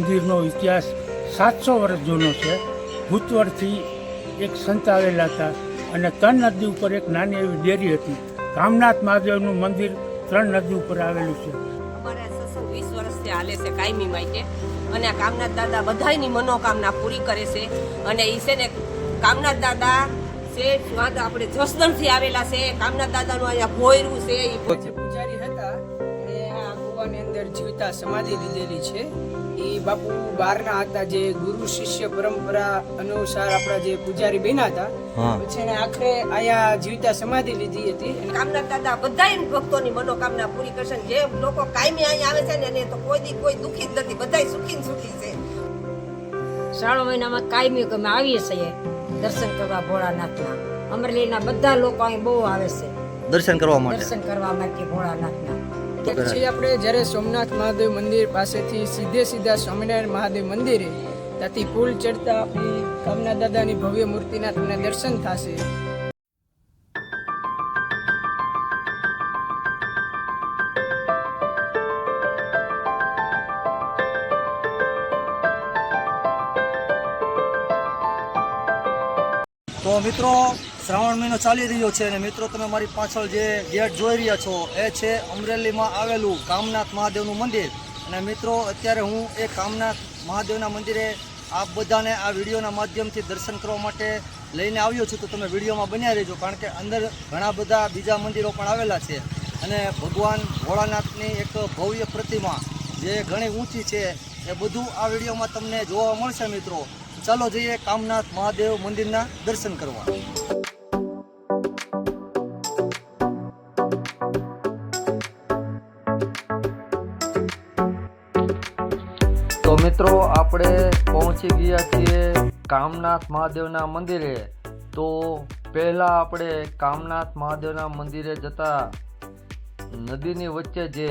મંદિરનો ઇતિહાસ સાતસો વર્ષ જૂનો છે. ભૂતવરથી એક સંત આવેલા હતા અને ત્રણ નદી ઉપર એક નાની એવી ડેરી હતી. કામનાથ મહાદેવનું મંદિર ત્રણ નદી ઉપર આવેલું છે. અમારે સત્સંગ વીસ વર્ષથી હાલે છે કાયમી માટે અને આ કામનાથ દાદા બધાયની મનોકામના પૂરી કરે છે અને એ છે ને કામનાથ દાદા છે વાંધો આપણે જસદણથી આવેલા છે. કામનાથ દાદાનું અહીંયા ભોયરું છે. એ પૂજારી હતા. એ આ ગોવાની અંદર જીવતા સમાધિ લીધેલી છે. એ બાપુ બહારના હતા જે ગુરુ શિષ્ય પરંપરા અનુસાર આપણા જે પૂજારી બેના હતા પછી એને આખરે અહીંયા જીવતા સમાધિ લીધી હતી. અને કામનાથ દાદા બધાય ભક્તોની મનોકામના પૂરી કરશે જે લોકો કાયમી અહીંયા આવે છે ને એને તો કોઈ દી કોઈ દુખી જ નથી બધાય સુખી સુખી છે. શ્રાવણ મહિનામાં કાયમી અમે આવીએ છીએ દર્શન કરવા ભોળાનાથના. અમરેલીના બધા લોકો અહીં બહુ આવે છે. દર્શન કરવા માટે? દર્શન કરવા માટે ભોળાનાથના. પછી આપણે જ્યારે સોમનાથ મહાદેવ મંદિર પાસેથી સીધે સીધા સ્વામિનારાયણ મહાદેવ મંદિરે ત્યાંથી પુલ ચડતા આપણી કામના દાદાની ભવ્ય મૂર્તિના તમને દર્શન થશે. તો મિત્રો શ્રાવણ મહિનો ચાલી રહ્યો છે અને મિત્રો, તમે મારી પાછળ જે ગેટ જોઈ રહ્યા છો, એ છે અમરેલીમાં આવેલું કામનાથ મહાદેવનું મંદિર. અને મિત્રો, અત્યારે હું એ કામનાથ મહાદેવના મંદિરે આપ બધાને આ વિડીયોના માધ્યમથી દર્શન કરવા માટે લઈને આવ્યો છું. તો તમે વિડીયોમાં બન્યા રહેજો, કારણ કે અંદર ઘણા બધા બીજા મંદિરો પણ આવેલા છે. અને ભગવાન ભોળાનાથની એક ભવ્ય પ્રતિમા જે ઘણી ઊંચી છે, એ બધું આ વિડીયોમાં તમને જોવા મળશે મિત્રો. ચાલો જઈએ કામનાથ મહાદેવ મંદિરના દર્શન કરવા. મિત્રો, આપણે પહોંચી ગયા છીએ કામનાથ મહાદેવના મંદિરે. તો પહેલાં આપણે કામનાથ મહાદેવના મંદિરે જતા નદીની વચ્ચે જે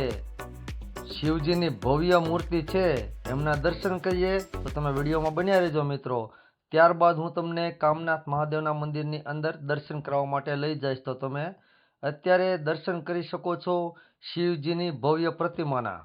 શિવજીની ભવ્ય મૂર્તિ છે, એમના દર્શન કરીએ. તો તમે વિડીયોમાં બન્યા રહેજો મિત્રો. ત્યારબાદ હું તમને કામનાથ મહાદેવના મંદિરની અંદર દર્શન કરવા માટે લઈ જઈશ. તો તમે અત્યારે દર્શન કરી શકો છો શિવજીની ભવ્ય પ્રતિમાના.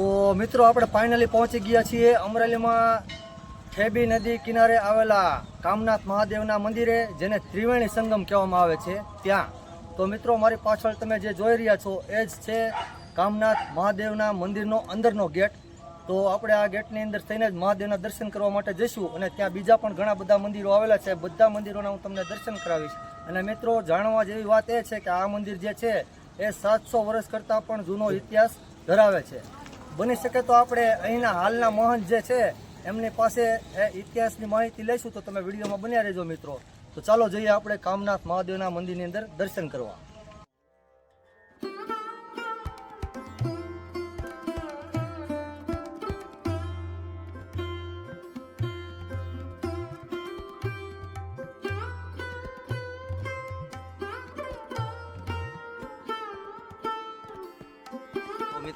તો મિત્રો, આપણે ફાઇનલી પહોંચી ગયા છીએ અમરેલીમાં ઠેબી નદી કિનારે આવેલા કામનાથ મહાદેવના મંદિરે, જેને ત્રિવેણી સંગમ કહેવામાં આવે છે, ત્યાં. તો મિત્રો, મારી પાછળ તમે જે જોઈ રહ્યા છો, એ જ છે કામનાથ મહાદેવના મંદિરનો અંદરનો ગેટ. તો આપણે આ ગેટની અંદર થઈને જ મહાદેવના દર્શન કરવા માટે જઈશું અને ત્યાં બીજા પણ ઘણા બધા મંદિરો આવેલા છે. બધા મંદિરોના હું તમને દર્શન કરાવીશ. અને મિત્રો, જાણવા જેવી વાત એ છે કે આ મંદિર જે છે, એ સાતસો વર્ષ કરતાં પણ જૂનો ઇતિહાસ ધરાવે છે. બની શકે તો આપણે અહીંના હાલના મહંત જે છે, એમની પાસે ઇતિહાસની માહિતી લઈશું તો તમે વિડીયોમાં બન્યા રહેજો મિત્રો. તો ચાલો જઈએ આપણે કામનાથ મહાદેવના મંદિરની અંદર દર્શન કરવા.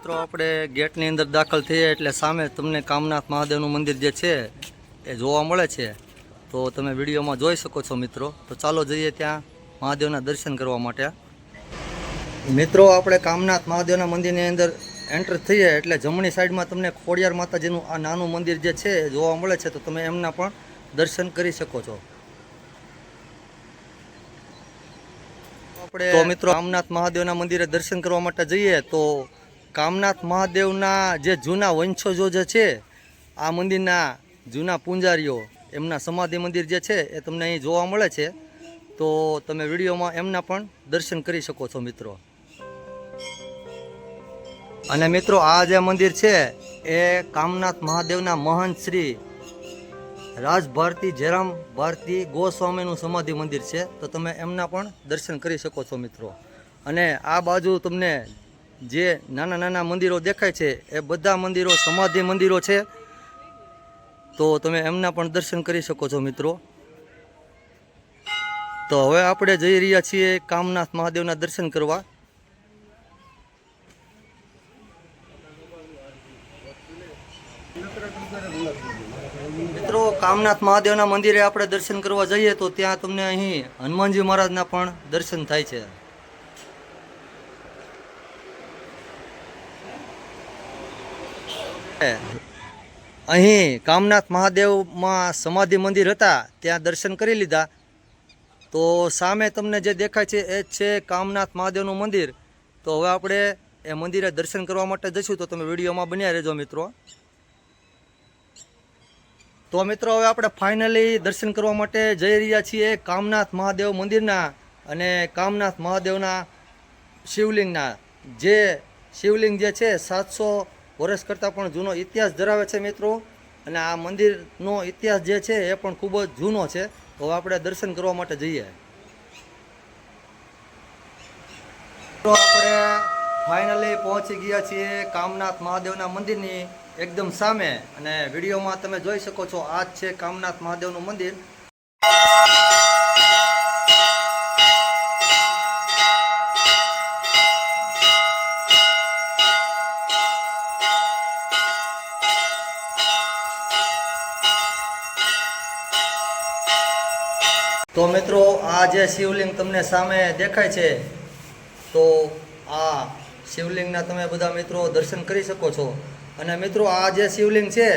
મિત્રો આપણે ગેટની અંદર દાખલ થઈએ એટલે સામે તમને કામનાથ મહાદેવનું મંદિર જે છે એ જોવા મળે છે. તો તમે વિડીયોમાં જોઈ શકો છો મિત્રો. તો ચાલો જઈએ ત્યાં મહાદેવના દર્શન કરવા માટે. મિત્રો આપણે કામનાથ મહાદેવના મંદિરની અંદર એન્ટર થઈએ એટલે જમણી સાઈડમાં તમને ખોડિયાર માતાજીનું આ નાનું મંદિર જે છે એ જોવા મળે છે. તો તમે એમના પણ દર્શન કરી શકો છો. આપણે મિત્રો કામનાથ મહાદેવના મંદિરે દર્શન કરવા માટે જઈએ તો કામનાથ મહાદેવના જે જૂના વંશજો જે છે, આ મંદિરના જૂના પૂંજારીઓ, એમના સમાધિ મંદિર જે છે, એ તમને અહીં જોવા મળે છે. તો તમે વિડીયોમાં એમના પણ દર્શન કરી શકો છો મિત્રો. અને મિત્રો, આ જે મંદિર છે, એ કામનાથ મહાદેવના મહંત શ્રી રાજ ભારતી જયરામ ભારતી ગોસ્વામીનું સમાધિ મંદિર છે. તો તમે એમના પણ દર્શન કરી શકો છો મિત્રો. અને આ બાજુ તમને જે નાના નાના મંદિરો દેખાય છે, એ બધા મંદિરો સમાધિ મંદિરો છે. તો તમે એમના પણ દર્શન કરી શકો છો મિત્રો. તો હવે આપણે જઈ રહ્યા છીએ કામનાથ મહાદેવના દર્શન કરવા. મિત્રો, કામનાથ મહાદેવના મંદિરે આપણે દર્શન કરવા જઈએ તો ત્યાં તમને અહીં હનુમાનજી મહારાજના પણ દર્શન થાય છે. અહીં કામનાથ મહાદેવમાં સમાધિ મંદિર હતા, ત્યાં દર્શન કરી લીધા. તો સામે તમને જે દેખાય છે, એ છે કામનાથ મહાદેવનું મંદિર. તો હવે આપણે એ મંદિરે દર્શન કરવા માટે જઈશું. તો તમે વિડીયોમાં બન્યા રહેજો મિત્રો. તો મિત્રો, હવે આપણે ફાઇનલી દર્શન કરવા માટે જઈ રહ્યા છીએ કામનાથ મહાદેવ મંદિરના અને કામનાથ મહાદેવના શિવલિંગના. જે શિવલિંગ જે છે, સાતસો વર્ષ કરતાં પણ જૂનો ઇતિહાસ ધરાવે છે મિત્રો. અને આ મંદિરનો ઇતિહાસ જે છે એ પણ ખૂબ જ જૂનો છે. હવે આપણે દર્શન કરવા માટે જઈએ. આપણે ફાઇનલી પહોંચી ગયા છીએ કામનાથ મહાદેવના મંદિરની એકદમ સામે. અને વિડીયોમાં તમે જોઈ શકો છો, આ જ છે કામનાથ મહાદેવનું મંદિર. તો મિત્રો, આ જે શિવલિંગ તમને સામે દેખાય છે, તો આ શિવલિંગના તમે બધા મિત્રો દર્શન કરી શકો છો. અને મિત્રો, આ જે શિવલિંગ છે,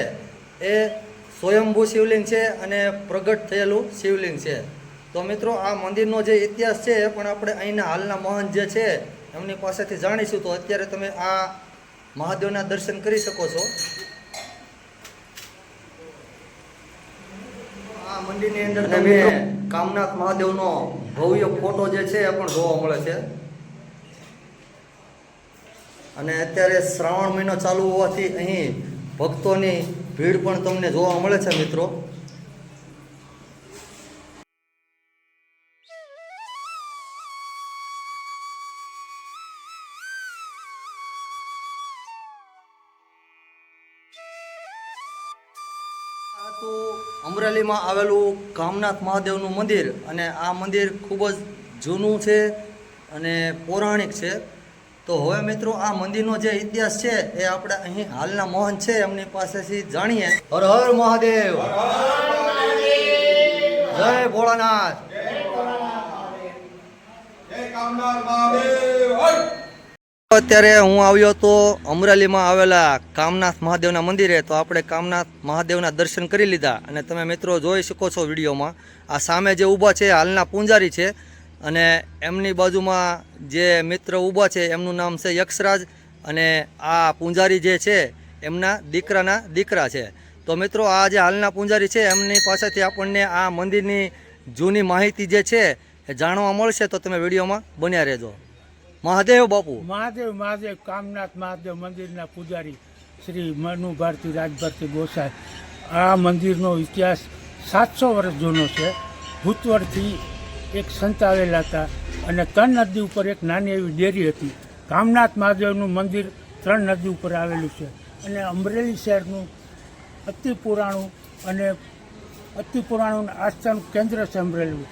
એ સ્વયંભૂ શિવલિંગ છે અને પ્રગટ થયેલું શિવલિંગ છે. તો મિત્રો, આ મંદિરનો જે ઇતિહાસ છે, એ પણ આપણે અહીંના હાલના મહંત જે છે, એમની પાસેથી જાણીશું. તો અત્યારે તમે આ મહાદેવના દર્શન કરી શકો છો. મંદિરની અંદર તમે કામનાથ મહાદેવનો ભવ્ય ફોટો જે છે એ પણ જોવા મળે છે. અને અત્યારે શ્રાવણ મહિનો ચાલુ હોવાથી અહીં ભક્તોની ભીડ પણ તમને જોવા મળે છે મિત્રો. તો અમરેલીમાં આવેલું કામનાથ મહાદેવનું મંદિર અને આ મંદિર ખૂબ જ જૂનું છે અને પૌરાણિક છે. તો હવે મિત્રો આ મંદિરનો જે ઇતિહાસ છે એ આપણે અહીં હાલના મોહન છે એમની પાસેથી જાણીએ. હર હર મહાદેવ. જય ભોળાનાથ. અત્યારે હું આવ્યો તો અમરેલીમાં આવેલા કામનાથ મહાદેવના મંદિરે, તો આપણે કામનાથ મહાદેવના દર્શન કરી લીધા. અને તમે મિત્રો જોઈ શકો છો વિડીયોમાં, આ સામે જે ઊભા છે હાલના પૂંજારી છે. અને એમની બાજુમાં જે મિત્ર ઊભા છે, એમનું નામ છે યક્ષરાજ. અને આ પૂંજારી જે છે, એમના દીકરાના દીકરા છે. તો મિત્રો, આ જે હાલના પૂંજારી છે, એમની પાસેથી આપણને આ મંદિરની જૂની માહિતી જે છે એ જાણવા મળશે. તો તમે વિડીયોમાં બન્યા રહેજો. મહાદેવ બાપુ. મહાદેવ મહાદેવ, કામનાથ મહાદેવ મંદિરના પૂજારી શ્રી મનુ ભારતી, રાજભારતી ગોસાઈ. આ મંદિરનો ઇતિહાસ સાતસો વર્ષ જૂનો છે. ભૂતવરથી એક સંત આવેલા હતા અને ત્રણ નદી ઉપર એક નાની એવી ડેરી હતી. કામનાથ મહાદેવનું મંદિર ત્રણ નદી ઉપર આવેલું છે અને અમરેલી શહેરનું અતિ પુરાણું અને અતિ પુરાણું આસ્થાનું કેન્દ્ર છે અમરેલી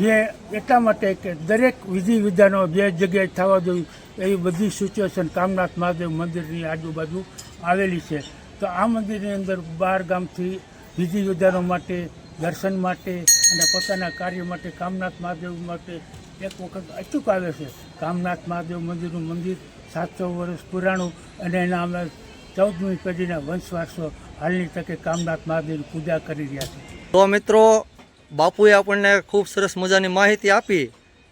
જે એટલા માટે કે દરેક વિધિ વિધાનો જે જગ્યાએ થવા જોઈએ એવી બધી સિચ્યુએશન કામનાથ મહાદેવ મંદિરની આજુબાજુ આવેલી છે. તો આ મંદિરની અંદર બહાર ગામથી વિધિ વિધાનો માટે, દર્શન માટે અને પોતાના કાર્ય માટે કામનાથ મહાદેવ માટે એક વખત અચૂક આવે છે. કામનાથ મહાદેવ મંદિરનું મંદિર સાતસો વર્ષ પુરાણું અને એના અમે ચૌદમી પેઢીના વંશવારસો હાલની તકે કામનાથ મહાદેવની પૂજા કરી રહ્યા છે તો મિત્રો બાપુએ આપણને ખૂબ સરસ મજાની માહિતી આપી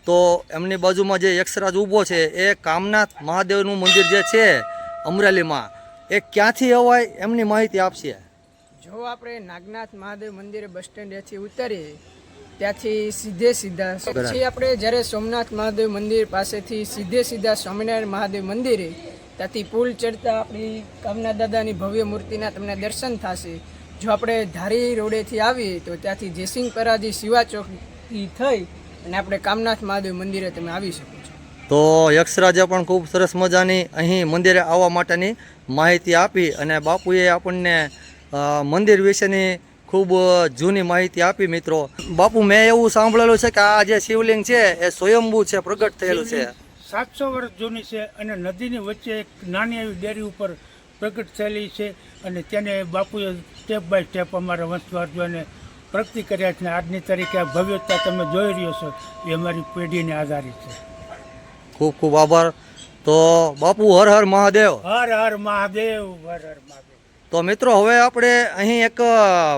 તો એમની બાજુમાં જે યક્ષરાજ ઊભો છે એ કામનાથ મહાદેવનું મંદિર જે છે અમરેલીમાં એ ક્યાંથી અવાય એમની માહિતી આપશે? જો આપણે નાગનાથ મહાદેવ મંદિરે બસ સ્ટેન્ડેથી ઉતરીએ ત્યાંથી સીધે સીધા પછી આપણે જ્યારે સોમનાથ મહાદેવ મંદિર પાસેથી સીધે સીધા સ્વામિનારાયણ મહાદેવ મંદિરે ત્યાંથી પુલ ચડતા આપણી કામના દાદાની ભવ્ય મૂર્તિના તમને દર્શન થશે. જો આપણે ધારી રોડેથી આવીએ તો ત્યાંથી જયસિંહ પરાજી શિવા ચોકથી થઈ અને આપણે કામનાથ મહાદેવ મંદિરે તમે આવી શકો છો. તો યક્ષરાજે પણ ખૂબ સરસ મજાની અહીં મંદિરે આવવા માટેની માહિતી આપી અને બાપુએ આપણને મંદિર વિશેની ખૂબ જૂની માહિતી આપી મિત્રો. બાપુ મેં એવું સાંભળેલું છે કે આ જે શિવલિંગ છે એ સ્વયંભૂ છે પ્રગટ થયેલું છે. સાતસો વર્ષ જૂની છે અને નદીની વચ્ચે એક નાની એવી ડેરી ઉપર પ્રગટ થયેલી છે અને તેને બાપુએ સ્ટેપ બાય સ્ટેપ અમારા વંશવારજોને પ્રગતિ કર્યા છે આજની તારીખે આ ભવ્યતા તમે જોઈ રહ્યો છો એ અમારી પેઢીને આધારિત છે. ખૂબ ખૂબ આભાર. તો બાપુ હર હર મહાદેવ. હર હર મહાદેવ હર હર મહાદેવ. તો મિત્રો હવે આપણે અહીં એક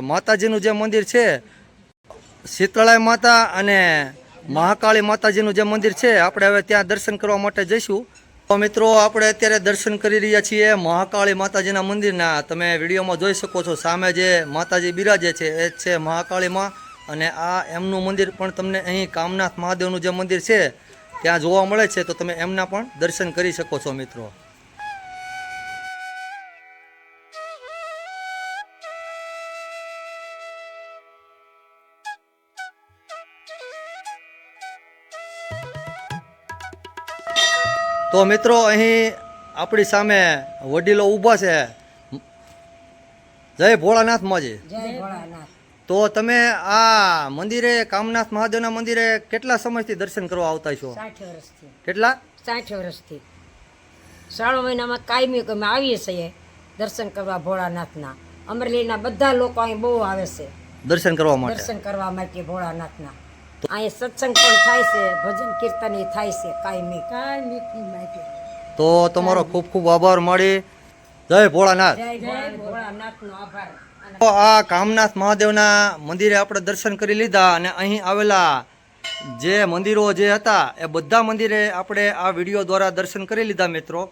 માતાજીનું જે મંદિર છે શીતળાઈ માતા અને મહાકાળી માતાજીનું જે મંદિર છે આપણે હવે ત્યાં દર્શન કરવા માટે જઈશું. તો મિત્રો, આપણે અત્યારે દર્શન કરી રહ્યા છીએ મહાકાળી માતાજીના મંદિરના. તમે વિડીયોમાં જોઈ શકો છો, સામે જે માતાજી બિરાજે છે, એ છે મહાકાળીમાં અને આ એમનું મંદિર પણ તમને અહીં કામનાથ મહાદેવનું જે મંદિર છે, ત્યાં જોવા મળે છે, તો તમે એમના પણ દર્શન કરી શકો છો મિત્રો. તો મિત્રો અહીં આપણી સામે વડીલો ઊભા છે. જય ભોળાનાથ માજી. તો તમે આ મંદિરે કામનાથ મહાદેવના મંદિરે કેટલા સમયથી દર્શન કરવા આવતા છો? કેટલા? સાઠ વર્ષથી. શ્રાવણ મહિનામાં કાયમી અમે આવીએ છીએ દર્શન કરવા ભોળાનાથના. અમરેલીના બધા લોકો અહીં બહુ આવે છે. દર્શન કરવા માટે? દર્શન કરવા માટે ભોળાનાથના. અહીં સત્સંગ પણ થાય છે ભજન કીર્તન થાય છે કાયમી કાયમી માટે તો તમારો ખૂબ ખૂબ આભાર મળી. જય ભોળાનાથ. જય જય ભોળાનાથનો આભાર. તો આ કામનાથ મહાદેવના મંદિરે આપણે દર્શન કરી લીધા અને અહીં આવેલા જે મંદિરો જે હતા એ બધા મંદિરે આપણે આ વીડિયો દ્વારા દર્શન કરી લીધા મિત્રો.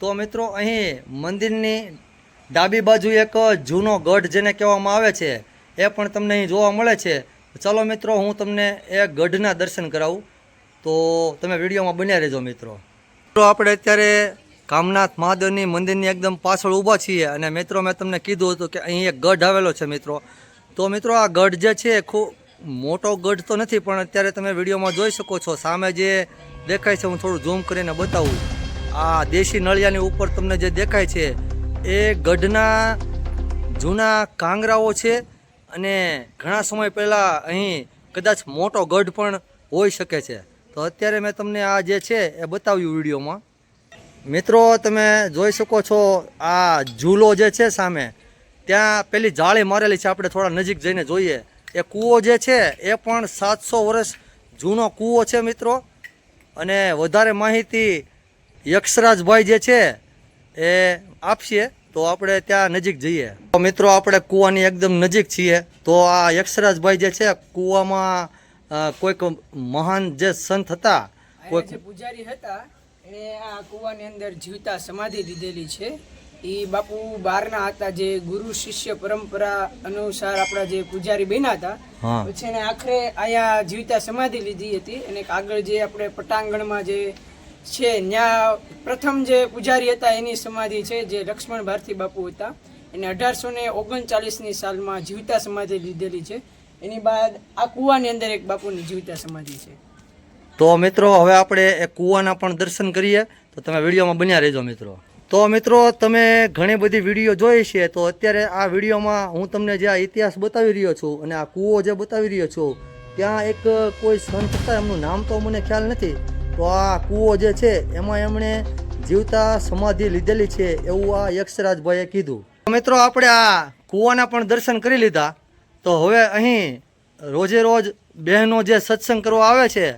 તો મિત્રો અહીં મંદિરની ડાબી બાજુ એક જૂનો ગઢ જેને કહેવામાં આવે છે એ પણ તમને અહીં જોવા મળે છે. ચલો મિત્રો, હું તમને એ ગઢના દર્શન કરાવું. તો તમે વિડીયોમાં બન્યા રહેજો મિત્રો. મિત્રો આપણે અત્યારે કામનાથ મહાદેવની મંદિરની એકદમ પાછળ ઊભા છીએ અને મિત્રો, મેં તમને કીધું હતું કે અહીં એક ગઢ આવેલો છે મિત્રો. તો મિત્રો, આ ગઢ જે છે ખૂબ મોટો ગઢ તો નથી, પણ અત્યારે તમે વિડીયોમાં જોઈ શકો છો. સામે જે દેખાય છે, હું થોડું ઝૂમ કરીને બતાવું. આ દેશી નળિયાની ઉપર તમને જે દેખાય છે, એ ગઢના જૂના કાંગરાઓ છે. અને ઘણા સમય પહેલાં અહીં કદાચ મોટો ગઢ પણ હોઈ શકે છે. તો અત્યારે મેં તમને આ જે છે એ બતાવ્યું વિડીયોમાં. મિત્રો, તમે જોઈ શકો છો આ ઝૂલો જે છે સામે, ત્યાં પેલી જાળી મારેલી છે, આપણે થોડા નજીક જઈને જોઈએ. એ કૂવો જે છે એ પણ સાતસો વર્ષ જૂનો કૂવો છે, મિત્રો. અને વધારે માહિતી યક્ષરાજભાઈ જે છે એ આપશે. તો આપણે ત્યાં નજીક જઈએ. તો મિત્રો આપણે કૂવાની એકદમ નજીક છીએ. તો આ યક્ષરાજભાઈ જે છે કૂવામાં કોઈક મહાન જે સંત હતા કોઈક પૂજારી હતા એણે આ કૂવાની અંદર જીવતા સમાધિ લીધેલી છે. એ બાપુ બહારના હતા જે ગુરુ શિષ્ય પરંપરા અનુસાર આપણા જે પૂજારી બન્યા હતા. પછી એને આખરે અહીંયા જીવતા સમાધિ લીધી હતી અને આગળ જે આપણે પટાંગણમાં જે છે. ત્યાં પ્રથમ જે પૂજારી હતા એની સમાધિ છે, જે લક્ષ્મણ ભારતી બાપુ હતા. એને અઢારસો ને ઓગણચાલીસની સાલમાં જીવતા સમાધિ લીધેલી છે. એની બાદ આ કૂવાની અંદર એક બાપુની જીવતા સમાધિ છે. તો મિત્રો, હવે આપણે એ કૂવાના પણ દર્શન કરીએ. તો તમે વિડીયોમાં બન્યા રહેજો મિત્રો. તો મિત્રો, તમે ઘણી બધી વીડિયો જોઈ છે, તો અત્યારે આ વિડીયોમાં હું તમને જે આ ઇતિહાસ બતાવી રહ્યો છું અને આ કૂવો જે બતાવી રહ્યો છું, ત્યાં એક કોઈ સંત હતા, એમનું નામ તો મને ખ્યાલ નથી તો આ કૂવો જે છે, એમાં એમણે જીવતા સમાધિ લીધેલી છે એવું આ યક્ષરાજભાઈએ કીધું. મિત્રો આપણે આ કૂવાના પણ દર્શન કરી લીધા. તો હવે અહીં રોજે રોજ બહેનો જે સત્સંગ કરવા આવે છે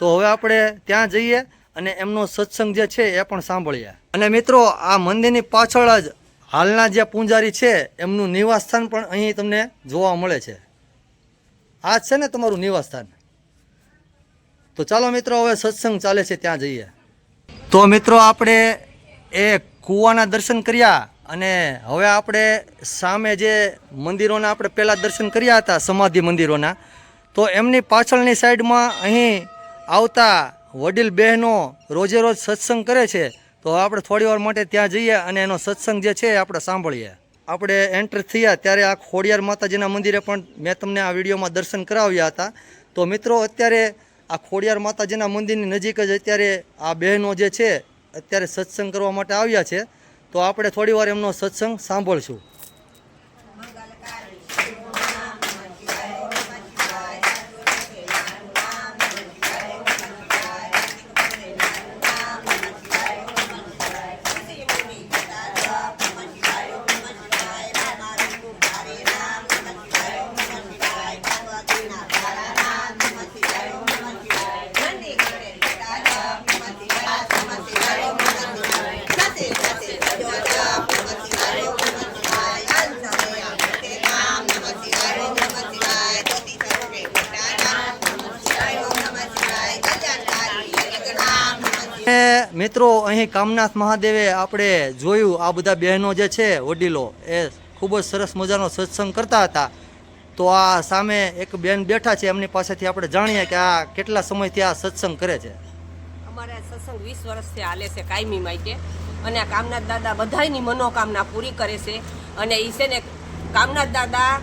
તો તો હવે આપણે ત્યાં જઈએ અને એમનો સત્સંગ જે છે એ પણ સાંભળીએ. અને મિત્રો, આ મંદિરની પાછળ જ હાલના જે પૂંજારી છે, એમનું નિવાસસ્થાન પણ અહીં તમને જોવા મળે છે. આ જ છે ને તમારું નિવાસસ્થાન? તો ચાલો મિત્રો, હવે સત્સંગ ચાલે છે, ત્યાં જઈએ. તો મિત્રો, આપણે એ કૂવાના દર્શન કર્યા અને હવે આપણે સામે જે મંદિરોના આપણે પહેલાં દર્શન કર્યા હતા, સમાધિ મંદિરોના, તો એમની પાછળની સાઈડમાં અહીં આવતા વડીલ બહેનો રોજે રોજ સત્સંગ કરે છે. તો આપણે થોડી વાર માટે ત્યાં જઈએ અને એનો સત્સંગ જે છે એ આપણે સાંભળીએ. આપણે એન્ટર થયા ત્યારે આ ખોડિયાર માતાજીના મંદિરે પણ મેં તમને આ વિડીયોમાં દર્શન કરાવ્યા હતા. તો મિત્રો, અત્યારે આ ખોડિયાર માતાજીના મંદિરની નજીક જ અત્યારે આ બહેનો જે છે, અત્યારે સત્સંગ કરવા માટે આવ્યા છે. તો આપણે થોડી વાર એમનો સત્સંગ સાંભળશું. મિત્રો, અહીં કામનાથ મહાદેવે આપણે જોયું આ બધા બહેનો જે છે, વડીલો, એ ખૂબ જ સરસ મજાનો સત્સંગ કરતા હતા. તો આ સામે એક બેન બેઠા છે, એમની પાસેથી આપણે જાણીએ કે આ કેટલા સમયથી આ સત્સંગ કરે છે. અમારે સત્સંગ વીસ વર્ષથી હાલે છે, કાયમી માટે. અને આ કામનાથ દાદા બધાયની મનોકામના પૂરી કરે છે. અને એ છે ને, કામનાથ દાદા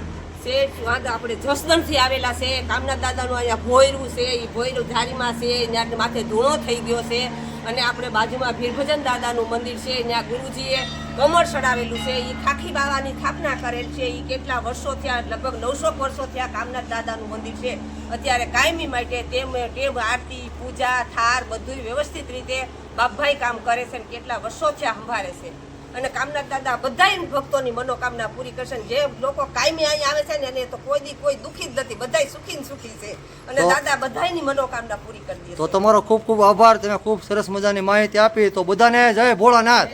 વાંધો આપણે જસદણથી આવેલા છે. કામનાથ દાદાનું અહીંયા ભોયરું છે એ ભોયરું ધારીમાં છે માથે ધૂણો થઈ ગયો છે. અને આપણે બાજુમાં ભીરભજન દાદાનું મંદિર છે, ત્યાં ગુરુજીએ કમર ચડાવેલું છે એ ખાખી બાવાની સ્થાપના કરેલ છે એ કેટલા વર્ષો થયા, લગભગ નવસો વર્ષો થયા કામનાથ દાદાનું મંદિર છે. અત્યારે કાયમી માટે તેમ ટેમ આરતી, પૂજા, થાર બધું વ્યવસ્થિત રીતે બાપભાઈ કામ કરે છે અને કેટલા વર્ષો થયા સંભાળે છે. અને કામનાથ દાદા બધાય ભક્તોની મનોકામના પૂરી કરશે જે લોકો કાયમી અહીં આવે છે ને એને તો કોઈ દી કોઈ દુઃખી જ નથી. બધાય સુખી ને સુખી છે. અને દાદા બધાની મનોકામના પૂરી કરી દે તો તમારો ખૂબ ખૂબ આભાર. તમે ખૂબ સરસ મજાની માહિતી આપી. તો બધાને જય ભોળાનાથ.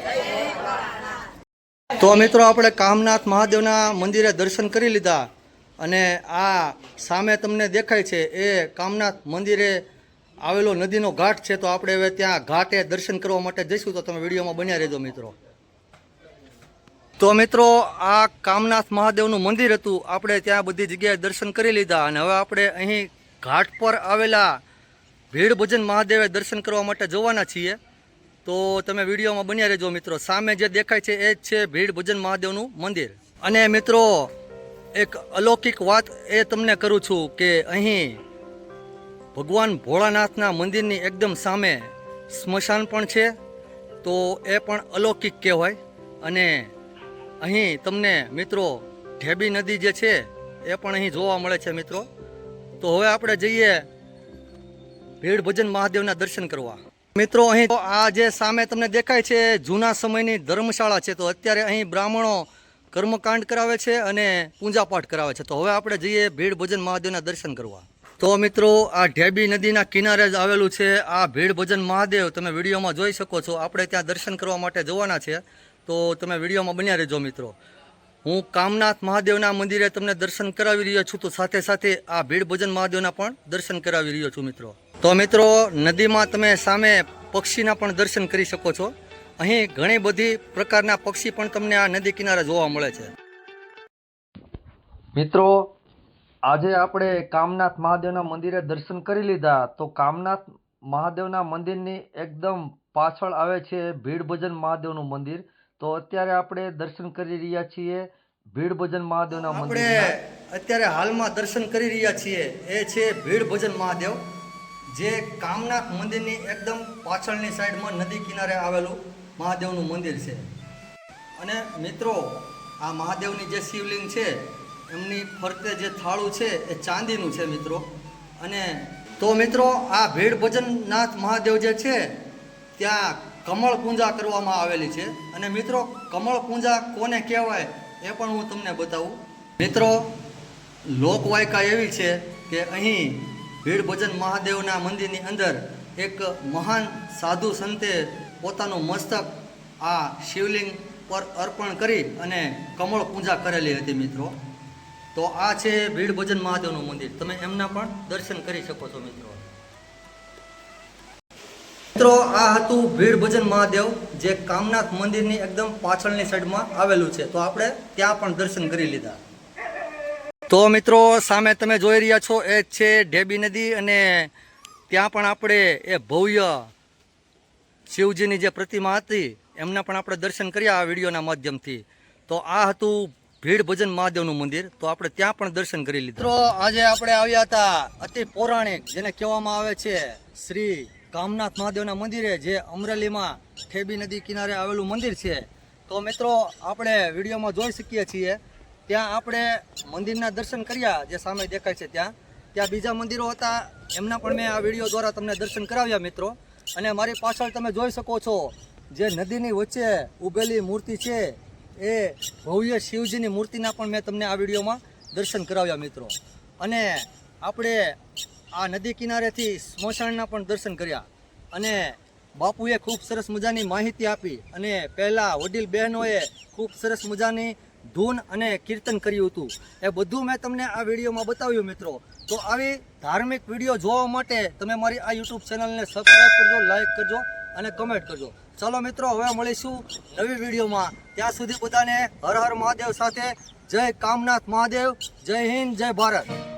તો મિત્રો આપણે કામનાથ મહાદેવના મંદિરે દર્શન કરી લીધા. અને આ સામે તમને દેખાય છે એ કામનાથ મંદિરે આવેલો નદીનો ઘાટ છે. તો આપણે હવે ત્યાં ઘાટે દર્શન કરવા માટે જઈશું. તો તમે વિડીયોમાં બન્યા રહેજો મિત્રો. તો મિત્રો, આ કામનાથ મહાદેવનું મંદિર હતું. આપણે ત્યાં બધી જગ્યાએ દર્શન કરી લીધા અને હવે આપણે અહીં ઘાટ પર આવેલા ભીડ ભજન મહાદેવે દર્શન કરવા માટે જવાના છીએ. તો તમે વિડીયોમાં બન્યા રહેજો મિત્રો. સામે જે દેખાય છે એ જ છે ભીડ ભજન મહાદેવનું મંદિર. અને મિત્રો, એક અલૌકિક વાત એ તમને કરું છું કે અહીં ભગવાન ભોળાનાથના મંદિરની એકદમ સામે સ્મશાન પણ છે. તો એ પણ અલૌકિક કહેવાય. અને અહીં તમને મિત્રો ઢેબી નદી જે છે, એ પણ અહીં જોવા મળે છે મિત્રો. તો હવે આપણે જઈએ ભીડ ભજન મહાદેવના દર્શન કરવા. મિત્રો, અહીં આ જે સામે તમને દેખાય છે, જૂના સમયની ધર્મશાળા છે. તો અત્યારે અહીં બ્રાહ્મણો કર્મકાંડ કરાવે છે અને પૂજાપાઠ કરાવે છે. તો હવે આપણે જઈએ ભીડ ભજન મહાદેવના દર્શન કરવા. તો મિત્રો, આ ઢેબી નદીના કિનારે જ આવેલું છે આ ભીડ ભજન મહાદેવ. તમે વિડીયોમાં જોઈ શકો છો. આપણે ત્યાં દર્શન કરવા માટે જવાના છે. તો તમે વિડીયોમાં બન્યા રહેજો મિત્રો. હું કામનાથ મહાદેવના મંદિરે તમને દર્શન કરાવી રહ્યો છું, તો સાથે સાથે આ ભીડ ભજન મહાદેવના પણ દર્શન કરાવી રહ્યો છું મિત્રો. તો મિત્રો, નદીમાં તમે સામે પક્ષીના પણ દર્શન કરી શકો છો. અહીં ઘણી બધી પ્રકારના પક્ષી પણ તમને આ નદી કિનારે જોવા મળે છે. મિત્રો, આજે આપણે કામનાથ મહાદેવના મંદિરે દર્શન કરી લીધા, તો કામનાથ મહાદેવના મંદિરની એકદમ પાછળ આવે છે ભીડ ભજન મહાદેવનું મંદિર. તો અત્યારે આપણે દર્શન કરી રહ્યા છીએ ભીડ ભજન મહાદેવના આપણે અત્યારે હાલમાં દર્શન કરી રહ્યા છીએ. એ છે ભીડ ભજન મહાદેવ જે કામનાથ મંદિરની એકદમ પાછળની સાઈડમાં નદી કિનારે આવેલું મહાદેવનું મંદિર છે. અને મિત્રો આ મહાદેવની જે શિવલિંગ છે એમની ફરતે જે થાળું છે એ ચાંદીનું છે મિત્રો. અને તો મિત્રો આ ભીડ ભજનનાથ મહાદેવ જે છે ત્યાં કમળ પૂજા કરવામાં આવેલી છે. અને મિત્રો, કમળ પૂજા કોને કહેવાય એ પણ હું તમને બતાવું. મિત્રો, લોકવાયકા એવી છે કે અહીં ભીડ ભજન મહાદેવના મંદિરની અંદર એક મહાન સાધુ સંતે પોતાનું મસ્તક આ શિવલિંગ પર અર્પણ કરી અને કમળ પૂજા કરેલી હતી મિત્રો. તો આ છે ભીડ ભજન મહાદેવનું મંદિર. તમે એમના પણ દર્શન કરી શકો છો મિત્રો. મિત્રો, આ હતું ભીડ ભજન મહાદેવ, જે કામનાથ મંદિરની એકદમ પાછળની સાઈડમાં આવેલું છે. તો આપણે ત્યાં પણ દર્શન કરી લીધા. તો મિત્રો, સામે તમે જોઈ રહ્યા છો, એ છે ઢેબી નદી અને ત્યાં પણ આપણે એ ભવ્ય શિવજીની જે પ્રતિમા હતી, એમના પણ આપણે દર્શન કર્યા આ વિડીયોના માધ્યમથી. તો આ હતું ભીડ ભજન મહાદેવનું મંદિર, તો આપણે ત્યાં પણ દર્શન કરી લીધું. આજે આપણે આવ્યા હતા અતિ પૌરાણિક, જેને કહેવામાં આવે છે શ્રી કામનાથ મહાદેવના મંદિરે જે અમરેલીમાં ઠેબી નદી કિનારે આવેલું મંદિર છે, તો મિત્રો આપણે વિડીયોમાં જોઈ શકીએ છીએ, ત્યાં આપણે મંદિરના દર્શન કર્યા જે સામે દેખાય છે ત્યાં. ત્યાં બીજા મંદિરો હતા, એમના પણ મેં આ વીડિયો દ્વારા તમને દર્શન કરાવ્યા મિત્રો. અને મારી પાછળ તમે જોઈ શકો છો, જે નદીની વચ્ચે ઉભેલી મૂર્તિ છે, એ ભવ્ય શિવજીની મૂર્તિના પણ મેં તમને આ વિડીયોમાં દર્શન કરાવ્યા મિત્રો. અને આપણે આ નદી કિનારેથી સ્મશાનના પણ દર્શન કર્યા. અને બાપુએ ખૂબ સરસ મજાની માહિતી આપી અને પહેલાં વડીલ બહેનોએ ખૂબ સરસ મજાની ધૂન અને કીર્તન કર્યું હતું. એ બધું મેં તમને આ વિડીયોમાં બતાવ્યું મિત્રો. તો આવી ધાર્મિક વીડિયો જોવા માટે તમે મારી આ યુટ્યુબ ચેનલને સબસ્ક્રાઈબ કરજો લાઈક કરજો અને કમેન્ટ કરજો. ચાલો મિત્રો, હવે મળીશું નવી વિડીયોમાં. ત્યાં સુધી બધાને હર હર મહાદેવ સાથે જય કામનાથ મહાદેવ, જય હિન્દ, જય ભારત.